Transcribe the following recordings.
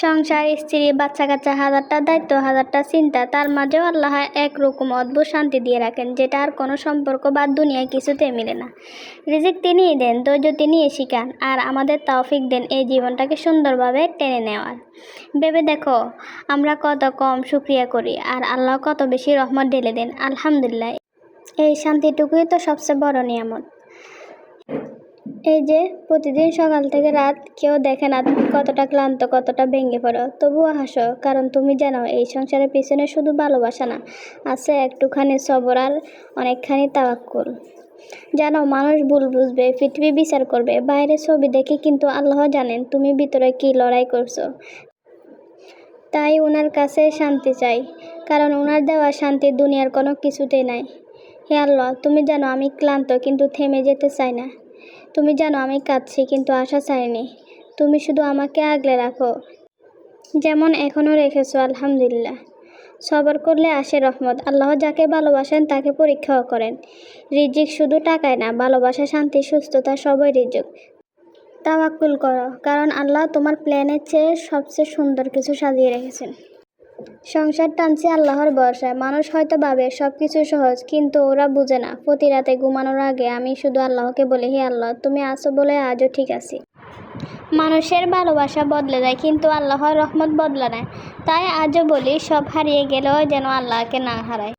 সংসার, স্ত্রী বাচ্চা কাচ্চা হাজারটা দায়িত্ব, হাজারটা চিন্তা, তার মাঝেও আল্লাহ একরকম অদ্ভুত শান্তি দিয়ে রাখেন, যেটা আর কোনো সম্পর্ক বা দুনিয়ায় কিছুতে মিলে না। রিজিক তিনিই দেন, ধৈর্য তিনিই শিখান, আর আমাদের তৌফিক দেন এই জীবনটাকে সুন্দরভাবে টেনে নেওয়ার। ভেবে দেখো, আমরা কত কম শুক্রিয়া করি, আর আল্লাহ কত বেশি রহমত ঢেলে দেন। আলহামদুলিল্লাহ। এই শান্তিটুকুই তো সবচেয়ে বড় নিয়ামত। এই যে, প্রতিদিন সকাল থেকে রাত কেউ দেখে না তুমি কতটা ক্লান্ত, কতটা ভেঙে পড়ো। তবুও হাসো, কারণ তুমি জানো, এই সংসারের পিছনে শুধু ভালোবাসা না, আছে একটুখানি সবর আর অনেকখানি তাওয়াক্কুল। জানো, মানুষ ভুল বুঝবে, পৃথিবী বিচার করবে বাইরে ছবি দেখে কিন্তু আল্লাহ জানেন তুমি ভিতরে কি লড়াই করছ। তাই ওনার কাছে শান্তি চাই, কারণ ওনার দেওয়া শান্তি দুনিয়ার কোনো কিছুতেই নাই। হে আল্লাহ, তুমি জানো আমি ক্লান্ত, কিন্তু থেমে যেতে চাই না। তুমি জানো আমি কাঁদছি, কিন্তু আশা চাইনি তুমি শুধু আমাকে আগলে রাখো। যেমন এখনও রেখেছো, আলহামদুলিল্লাহ। সবর করলে আসে রহমত। আল্লাহ যাকে ভালোবাসেন, তাকে পরীক্ষাও করেন। রিজিক শুধু টাকায় না, ভালোবাসা, শান্তি, সুস্থতা সবই রিজিক। তাওয়াক্কুল করো, কারণ আল্লাহ তোমার প্ল্যানের চেয়ে সবচেয়ে সুন্দর কিছু সাজিয়ে রেখেছেন। সংসার টানছে আল্লাহর ভরসায়। মানুষ হয়তো ভাবে সব কিছু সহজ, কিন্তু ওরা বুঝে না। প্রতি রাতে ঘুমানোর আগে আমি শুধু আল্লাহকে বলি, হে আল্লাহ, তুমি আছো বলে আজও ঠিক আছি। মানুষের ভালোবাসা বদলে যায়, কিন্তু আল্লাহর রহমত বদলে নেয়। তাই আজও বলি, সব হারিয়ে গেলেও যেন আল্লাহকে না হারায়।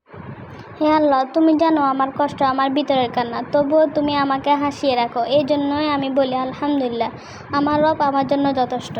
হে আল্লাহ, তুমি জানো আমার কষ্ট, আমার ভিতরের কান্না। তবুও তুমি আমাকে হাসিয়ে রাখো। এই জন্যই আমি বলি, আলহামদুলিল্লাহ, আমার রব আমার জন্য যথেষ্ট।